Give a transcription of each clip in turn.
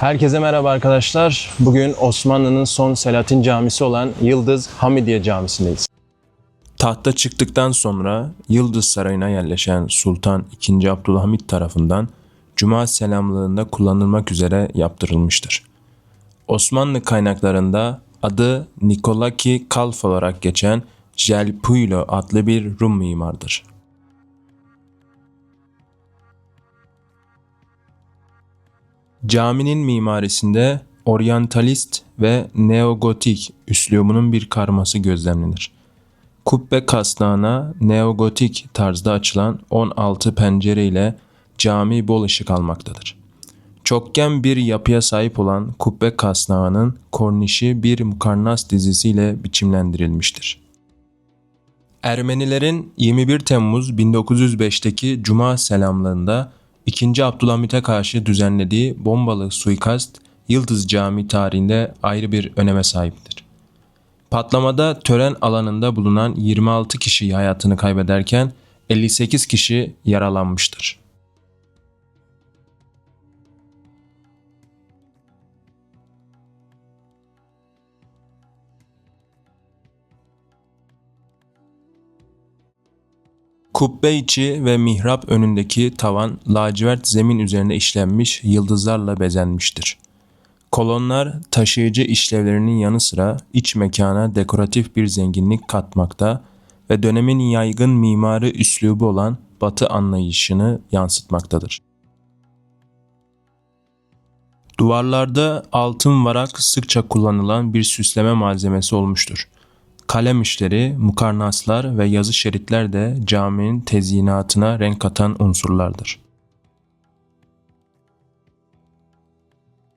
Herkese merhaba arkadaşlar. Bugün Osmanlı'nın son Selahattin Camisi olan Yıldız Hamidiye Camisi'ndeyiz. Tahta çıktıktan sonra Yıldız Sarayı'na yerleşen Sultan II. Abdülhamit tarafından Cuma selamlığında kullanılmak üzere yaptırılmıştır. Osmanlı kaynaklarında adı Nikolaki Kalf olarak geçen Jelpuilo adlı bir Rum mimardır. Caminin mimarisinde oryantalist ve neogotik üslubunun bir karması gözlemlenir. Kubbe kasnağına neogotik tarzda açılan 16 pencere ile cami bol ışık almaktadır. Çokgen bir yapıya sahip olan kubbe kasnağının kornişi bir mukarnas dizisiyle biçimlendirilmiştir. Ermenilerin 21 Temmuz 1905'teki Cuma selamlarında 2. Abdülhamit'e karşı düzenlediği bombalı suikast Yıldız Camii tarihinde ayrı bir öneme sahiptir. Patlamada tören alanında bulunan 26 kişi hayatını kaybederken 58 kişi yaralanmıştır. Kubbe içi ve mihrap önündeki tavan lacivert zemin üzerine işlenmiş yıldızlarla bezenmiştir. Kolonlar taşıyıcı işlevlerinin yanı sıra iç mekana dekoratif bir zenginlik katmakta ve dönemin yaygın mimari üslubu olan batı anlayışını yansıtmaktadır. Duvarlarda altın varak sıkça kullanılan bir süsleme malzemesi olmuştur. Kalem işleri, mukarnaslar ve yazı şeritler de caminin tezyinatına renk katan unsurlardır.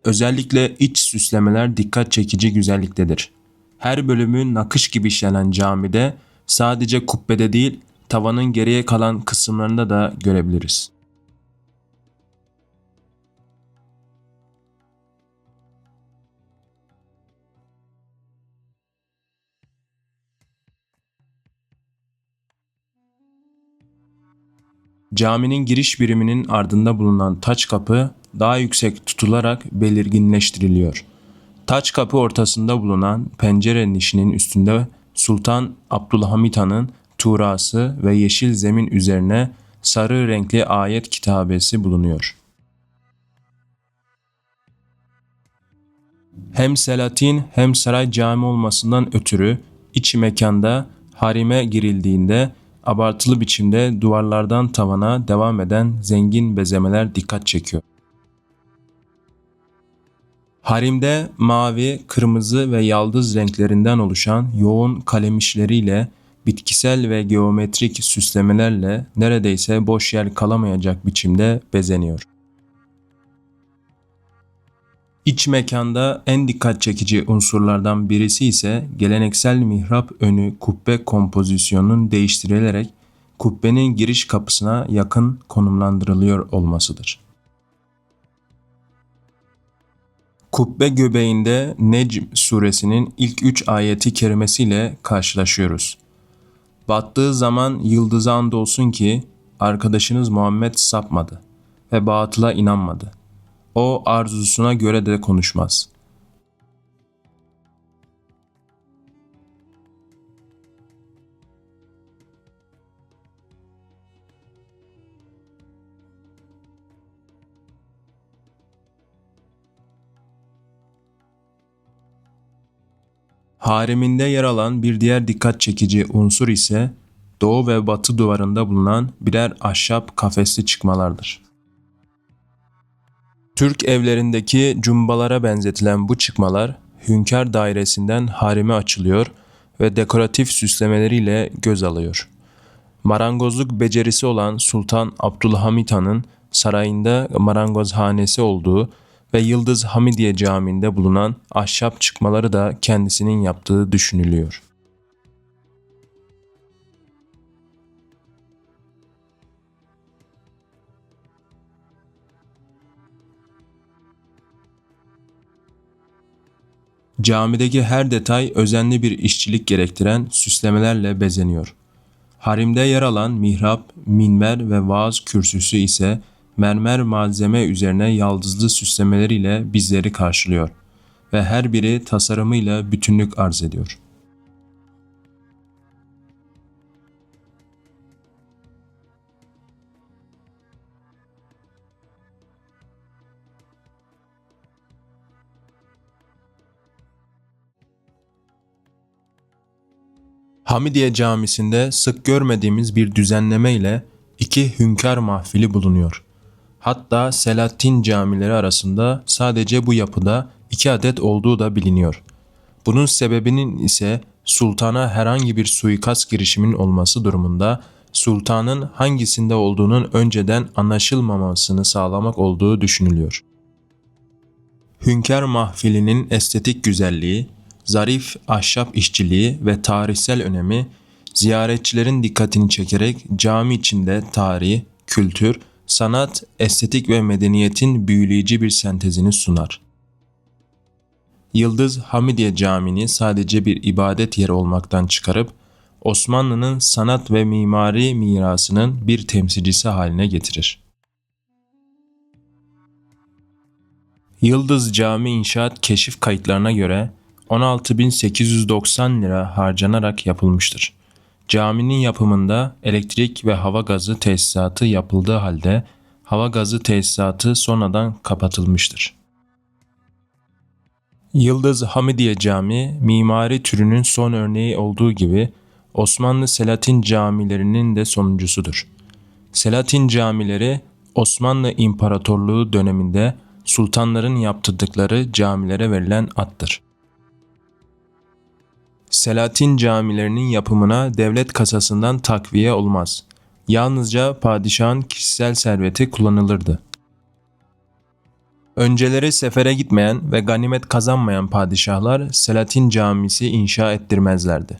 Özellikle iç süslemeler dikkat çekici güzelliktedir. Her bölümü nakış gibi işlenen camide sadece kubbede değil tavanın geriye kalan kısımlarında da görebiliriz. Caminin giriş biriminin ardında bulunan taç kapı daha yüksek tutularak belirginleştiriliyor. Taç kapı ortasında bulunan pencere nişinin üstünde Sultan Abdülhamit Han'ın tuğrası ve yeşil zemin üzerine sarı renkli ayet kitabesi bulunuyor. Hem Selatin hem saray cami olmasından ötürü iç mekanda harime girildiğinde abartılı biçimde duvarlardan tavana devam eden zengin bezemeler dikkat çekiyor. Harimde mavi, kırmızı ve yaldız renklerinden oluşan yoğun kalem işleriyle bitkisel ve geometrik süslemelerle neredeyse boş yer kalamayacak biçimde bezeniyor. İç mekanda en dikkat çekici unsurlardan birisi ise geleneksel mihrap önü kubbe kompozisyonunun değiştirilerek kubbenin giriş kapısına yakın konumlandırılıyor olmasıdır. Kubbe göbeğinde Necm suresinin ilk üç ayeti kerimesiyle karşılaşıyoruz. Battığı zaman yıldıza andolsun ki arkadaşınız Muhammed sapmadı ve batıla inanmadı. O arzusuna göre de konuşmaz. Hareminde yer alan bir diğer dikkat çekici unsur ise doğu ve batı duvarında bulunan birer ahşap kafesli çıkmalardır. Türk evlerindeki cumbalara benzetilen bu çıkmalar hünkâr dairesinden harime açılıyor ve dekoratif süslemeleriyle göz alıyor. Marangozluk becerisi olan Sultan Abdülhamit Han'ın sarayında marangozhanesi olduğu ve Yıldız Hamidiye Camii'nde bulunan ahşap çıkmaları da kendisinin yaptığı düşünülüyor. Camideki her detay özenli bir işçilik gerektiren süslemelerle bezeniyor. Harimde yer alan mihrap, minber ve vaaz kürsüsü ise mermer malzeme üzerine yaldızlı süslemeleriyle bizleri karşılıyor ve her biri tasarımıyla bütünlük arz ediyor. Hamidiye Camisi'nde sık görmediğimiz bir düzenleme ile iki hünkâr mahfili bulunuyor. Hatta Selahattin camileri arasında sadece bu yapıda iki adet olduğu da biliniyor. Bunun sebebinin ise sultana herhangi bir suikast girişimin olması durumunda sultanın hangisinde olduğunun önceden anlaşılmamasını sağlamak olduğu düşünülüyor. Hünkâr mahfilinin estetik güzelliği, zarif ahşap işçiliği ve tarihsel önemi ziyaretçilerin dikkatini çekerek cami içinde tarih, kültür, sanat, estetik ve medeniyetin büyüleyici bir sentezini sunar. Yıldız Hamidiye Camii'ni sadece bir ibadet yeri olmaktan çıkarıp Osmanlı'nın sanat ve mimari mirasının bir temsilcisi haline getirir. Yıldız Cami inşaat keşif kayıtlarına göre 16.890 lira harcanarak yapılmıştır. Caminin yapımında elektrik ve hava gazı tesisatı yapıldığı halde hava gazı tesisatı sonradan kapatılmıştır. Yıldız Hamidiye Camii mimari türünün son örneği olduğu gibi Osmanlı Selatin camilerinin de sonuncusudur. Selatin camileri Osmanlı İmparatorluğu döneminde sultanların yaptırdıkları camilere verilen addır. Selatin camilerinin yapımına devlet kasasından takviye olmaz. Yalnızca padişahın kişisel serveti kullanılırdı. Önceleri sefere gitmeyen ve ganimet kazanmayan padişahlar Selatin Camisi inşa ettirmezlerdi.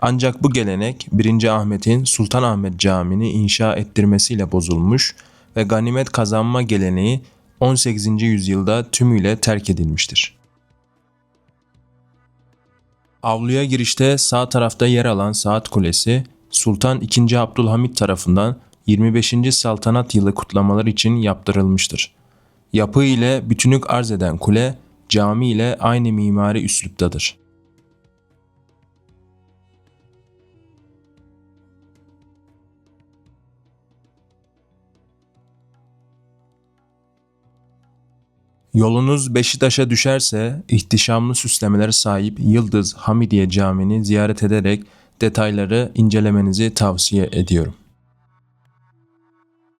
Ancak bu gelenek 1. Ahmet'in Sultanahmet Camii'ni inşa ettirmesiyle bozulmuş ve ganimet kazanma geleneği 18. yüzyılda tümüyle terk edilmiştir. Avluya girişte sağ tarafta yer alan saat kulesi, Sultan II. Abdülhamit tarafından 25. saltanat yılı kutlamaları için yaptırılmıştır. Yapı ile bütünlük arz eden kule, cami ile aynı mimari üsluptadır. Yolunuz Beşiktaş'a düşerse ihtişamlı süslemelere sahip Yıldız Hamidiye Camii'ni ziyaret ederek detayları incelemenizi tavsiye ediyorum.